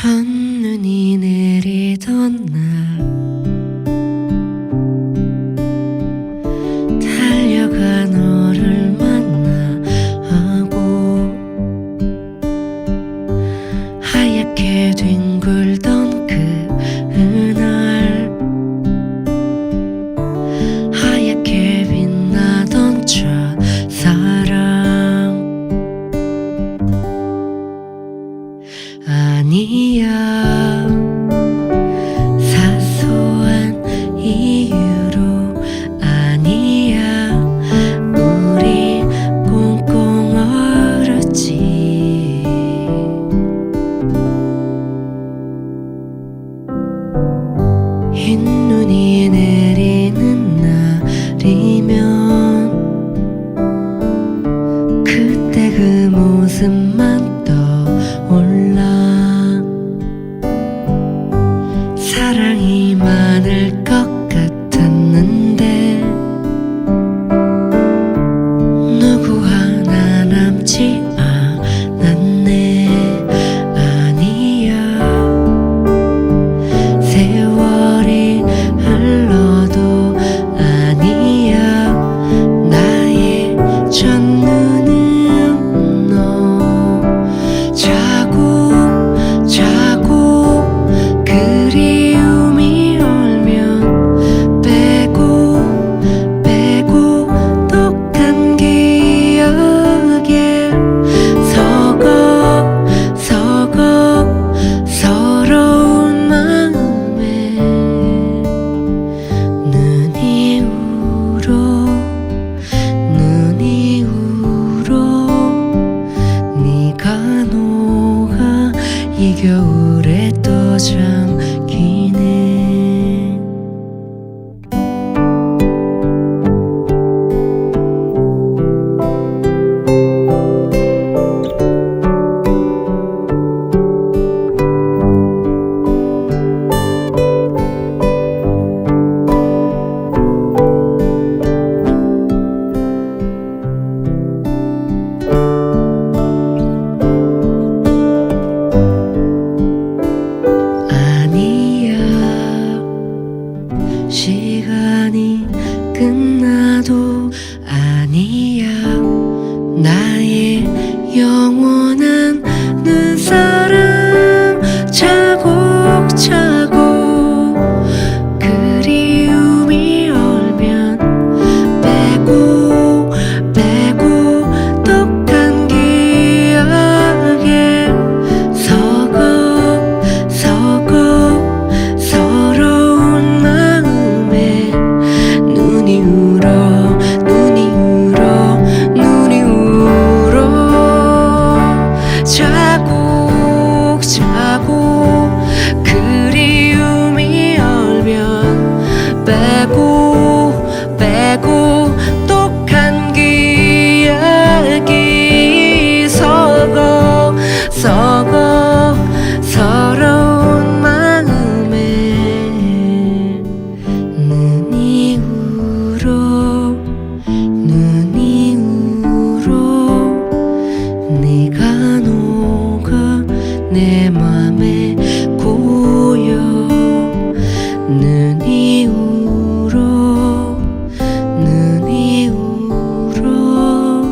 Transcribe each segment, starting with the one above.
첫눈이 내리던 날. 달려가 너를 만나 하고 하얗게 뒹굴 흰눈이 내리는 날이면 그때 그 모습만 떠올라. 사랑이 많을 것 이 겨울에 또잠 나의 영혼. 저 내 맘에 고여 눈이 울어 눈이 울어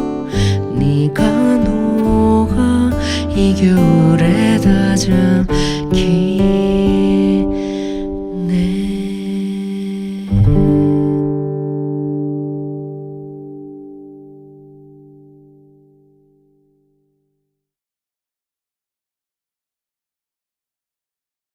네가 녹아 이 겨울에 다잠기